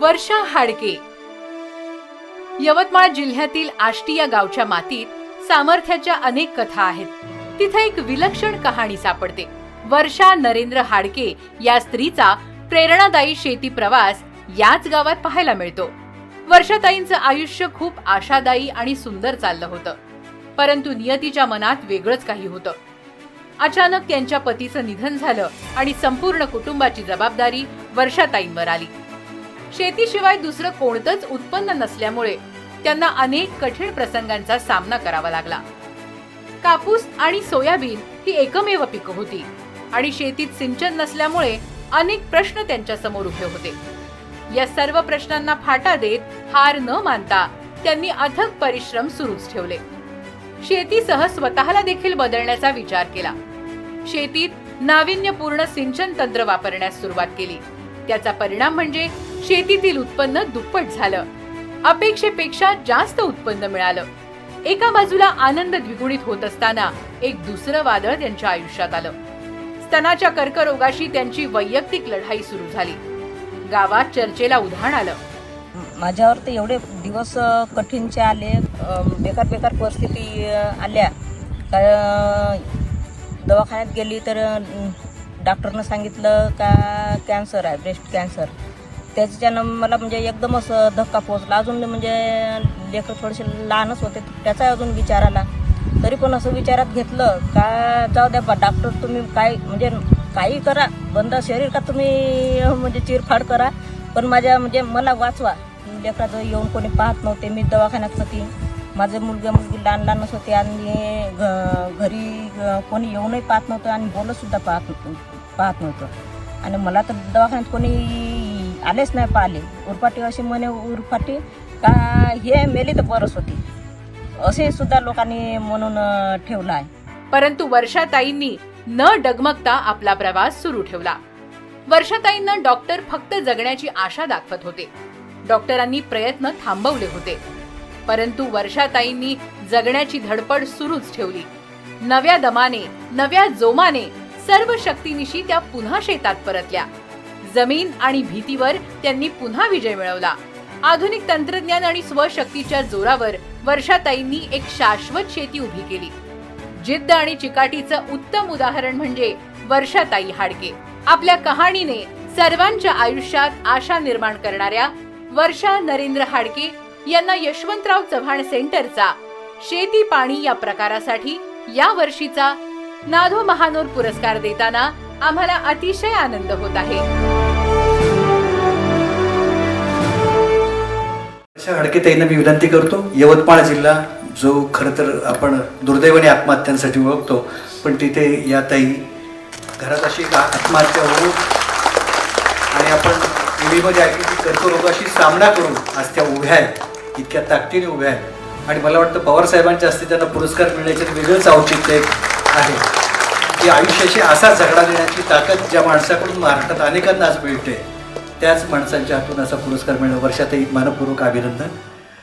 वर्षा हाडके. यवतमाळ जिल्ह्यातील आष्टी या गावच्या मातीत सामर्थ्याच्या अनेक कथा आहेत. तिथे एक विलक्षण कहाणी सापडते. वर्षा नरेंद्र हाडके या स्त्रीचा प्रेरणादायी शेती प्रवास याच गावात पाहायला मिळतो. वर्षाताईंचं आयुष्य खूप आशादायी आणि सुंदर चाललं होतं. परंतु नियतीच्या मनात वेगळंच काही होतं. अचानक त्यांच्या पतीचं निधन झालं आणि संपूर्ण कुटुंबाची जबाबदारी वर्षाताईंवर आली. शेतीशिवाय दुसरं कोणतंच उत्पन्न नसल्यामुळे त्यांना अनेक कठीण प्रसंगांचा सामना करावा लागला. कापूस आणि सोयाबीन ही एकमेव पिकं होती आणि शेतीत सिंचन नसल्यामुळे अनेक प्रश्न त्यांच्यासमोर उभे होते. या सर्व प्रश्नांना फाटा देत हार न मानता त्यांनी अथक परिश्रम सुरूच ठेवले. शेतीसह स्वतःला देखील बदलण्याचा विचार केला. शेतीत नाविन्यपूर्ण सिंचन तंत्र वापरण्यास सुरुवात केली. त्याचा परिणाम म्हणजे शेतीतील उत्पन्न दुप्पट झालं. अपेक्षेपेक्षा जास्त उत्पन्न मिळालं. एका बाजूला आनंद द्विगुणित होत असताना एक दुसरं वादळ त्यांच्या आयुष्यात आलं. स्तनाच्या कर्करोगाशी त्यांची वैयक्तिक लढाई सुरू झाली. गावात चर्चेला उधाण आलं. माझ्यावर तर एवढे दिवस कठीणचे आले बेकार बेकार परिस्थिती आल्या. का दवाखान्यात गेली तर डॉक्टरनं सांगितलं का कॅन्सर आहे ब्रेस्ट कॅन्सर. त्याच्यानं मला म्हणजे एकदम असं धक्का पोचला अजून म्हणजे लेकर थोडेसे लहानच होते त्याचा अजून विचार आला. तरी पण असं विचारात घेतलं का जाऊ द्या बा डॉक्टर तुम्ही काय म्हणजे काही करा बंद शरीर का तुम्ही म्हणजे चिरफाड करा. पण माझ्या म्हणजे मला वाचवा. लेकराचं येऊन कोणी पाहत नव्हते मी दवाखान्यात होती. माझे मुलगा मुलगी लहान लहानच होते आणि घ- घरी कोणी येऊनही पाहत नव्हतं आणि बोलतसुद्धा पाहत पाहत नव्हतं. आणि मला तर दवाखान्यात कोणी आलेच नाही पाहिले उरफाटी अशी म्हणे उरफाटी का हे मेली तर बरंच होती. असे सुद्धा लोकांनी म्हणून ठेवला ठेवलं आहे. परंतु वर्षाताईंनी न डगमगता आपला प्रवास सुरू ठेवला. वर्षाताईंना डॉक्टर फक्त जगण्याची आशा दाखवत होते. डॉक्टरांनी प्रयत्न थांबवले होते. परंतु वर्षाताईंनी जगण्याची धडपड सुरूच ठेवली. नव्या दमाने नव्या जोमाने सर्व शक्तीनिशी त्या पुन्हा शेतात परतल्या. जमीन आणि भीतीवर त्यांनी पुन्हा विजय मिळवला. आधुनिक तंत्रज्ञान आणि स्वशक्तीच्या जोरावर वर्षाताईंनी एक शाश्वत शेती उभी केली. जिद्द आणि चिकाटीचं उत्तम उदाहरण म्हणजे वर्षाताई हाडके. आपल्या कहाणीने सर्वांच्या आयुष्यात आशा निर्माण करणाऱ्या वर्षा नरेंद्र हाडके यांना यशवंतराव चव्हाण सेंटरचा शेती पाणी या प्रकारासाठी या वर्षीचा नाधो महानोर पुरस्कार देताना आम्हाला अतिशय आनंद होत आहे. अशा हडकेताईंना मी विनंती करतो यवतमाळ जिल्हा जो खरं तर आपण दुर्दैवाने आत्महत्यांसाठी ओळखतो पण तिथे या ताई घरात अशी आत्महत्या होऊ आणि आपण टीव्हीमध्ये ऐकली की कर्करोगाशी सामना करून आज त्या उभ्या आहेत इतक्या ताकदीने उभ्या आहेत. आणि मला वाटतं पवार साहेबांच्या हस्ते त्यांना पुरस्कार मिळण्याचे वेगळंच औचित्य आहे. की आयुष्याशी असा झगडा देण्याची ताकद ज्या माणसाकडून महाराष्ट्रात अनेकांना आज मिळते त्याच माणसांच्या हातून असा पुरस्कार मिळणं वर्षातही मानपूर्वक अभिनंदन.